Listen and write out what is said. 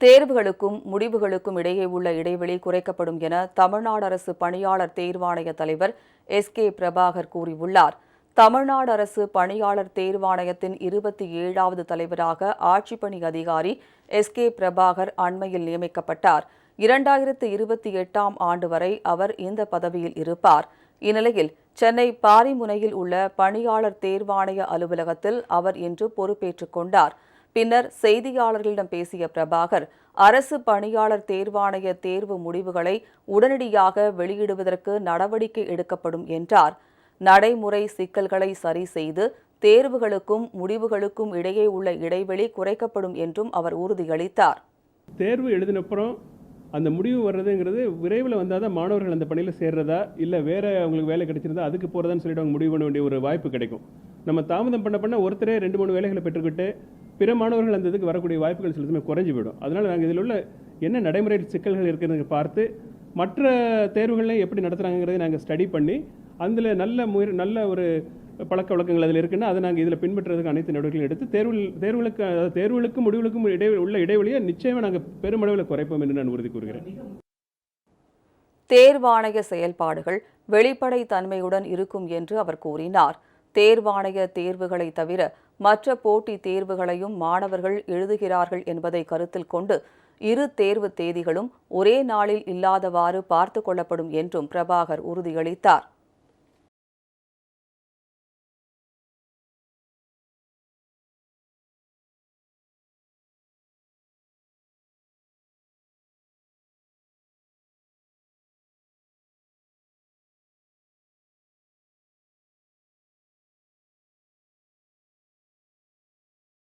தேர்வுகளுக்கும் முடிவுகளுக்கும் இடையே உள்ள இடைவெளி குறைக்கப்படும் என தமிழ்நாடு அரசு பணியாளர் தேர்வாணைய தலைவர் எஸ் கே பிரபாகர் கூறியுள்ளார். தமிழ்நாடு அரசு பணியாளர் தேர்வாணையத்தின் இருபத்தி ஏழாவது தலைவராக ஆட்சிப்பணி அதிகாரி எஸ் கே பிரபாகர் அண்மையில் நியமிக்கப்பட்டார். இரண்டாயிரத்து இருபத்தி எட்டாம் ஆண்டு வரை அவர் இந்த பதவியில் இருப்பார். இந்நிலையில் சென்னை பாரிமுனையில் உள்ள பணியாளர் தேர்வாணைய அலுவலகத்தில் அவர் இன்று பொறுப்பேற்றுக் கொண்டார். பின்னர் செய்தியாளர்களிடம் பேசிய பிரபாகர் அரசு பணியாளர் தேர்வாணைய தேர்வு முடிவுகளை உடனடியாக வெளியிடுவதற்கு நடவடிக்கை எடுக்கப்படும் என்றார். நடைமுறை சிக்கல்களை சரி செய்து தேர்வுகளுக்கும் முடிவுகளுக்கும் இடையே உள்ள இடைவெளி குறைக்கப்படும் என்றும் அவர் உறுதியளித்தார். தேர்வு எழுதினப்புறம் அந்த முடிவு வர்றதுங்கிறது விரைவில் வந்தால் தான் மாணவர்கள் அந்த பணியில் சேர்றதா இல்லை வேறு அவங்களுக்கு வேலை கிடைச்சிருந்தா அதுக்கு போகிறதான்னு சொல்லிட்டு அவங்க முடிவு பண்ண வேண்டிய ஒரு வாய்ப்பு கிடைக்கும். நம்ம தாமதம் பண்ண பண்ண ஒருத்தரே ரெண்டு மூணு வேலைகளை பெற்றுக்கிட்டு பிற மாணவர்கள் அந்த இதுக்கு வரக்கூடிய வாய்ப்புகள் சில சமயம் குறைஞ்சு போயிடும் அதனால் நாங்கள் இதில் உள்ள என்ன நடைமுறை சிக்கல்கள் இருக்கிறது பார்த்து மற்ற தேர்வுகளில் எப்படி நடத்துகிறாங்கிறதை நாங்கள் ஸ்டடி பண்ணி அதில் நல்ல முயற் நல்ல ஒரு பழக்க வழக்கங்கள் அதில் இருக்குன்னா அதை நாங்கள் இதில் பின்பற்றுறதுக்கு அனைத்து நடவடிக்கைகளும் எடுத்து தேர்வில் தேர்வுகளுக்கு அதாவது தேர்வுகளுக்கும் முடிவுகளுக்கும் இடைவெளி உள்ள இடைவெளியை நிச்சயமாக நாங்கள் பெருமளவில் குறைப்போம் என்று நான் உறுதி கூறுகிறேன். தேர்வாணைய செயல்பாடுகள் வெளிப்படை தன்மையுடன் இருக்கும் என்று அவர் கூறினார். தேர்வாணைய தேர்வுகளை தவிர மற்ற போட்டித் தேர்வுகளையும் மாணவர்கள் எழுதுகிறார்கள் என்பதை கருத்தில் கொண்டு இரு தேர்வு தேதிகளும் ஒரே நாளில் இல்லாதவாறு பார்த்து கொள்ளப்படும் என்றும் பிரபாகர் உறுதியளித்தார்.